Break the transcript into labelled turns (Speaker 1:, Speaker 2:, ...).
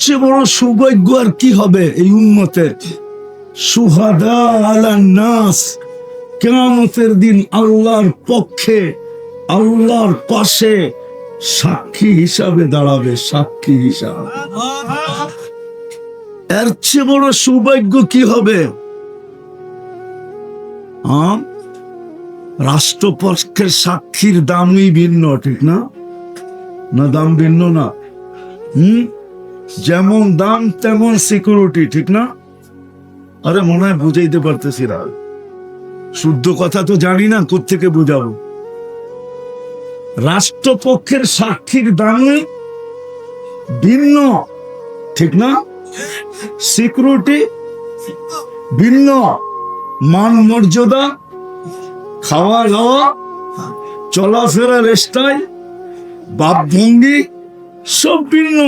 Speaker 1: চেয়ে বড় সৌভাগ্য আর কি হবে এই উন্মতের সুহাদা আলা নাস। কেয়ামতের দিন আল্লাহর পক্ষে, আল্লাহর পাশে সাক্ষী হিসাবে দাঁড়াবে, সাক্ষী হিসাবে। এর চেয়ে বড় সৌভাগ্য কি হবে? রাষ্ট্রপক্ষের সাক্ষীর দামই ভিন্ন, ঠিক না? না, দাম ভিন্ন না। হুম? যেমন দাম, তেমন সিকিউরিটি ঠিক না? আরে মনে হয় বুঝাইতে পারতেছি না। শুদ্ধ কথা তো জানি না কোথেকে বুঝাবো? রাষ্ট্রপক্ষের সাক্ষীর দামে ভিন্ন, ঠিক না? সিকিউরিটি ভিন্ন, মান মর্যাদা খাওয়া দাওয়া চলাফেরার স্টাইল ভাবভঙ্গি সব ভিন্ন।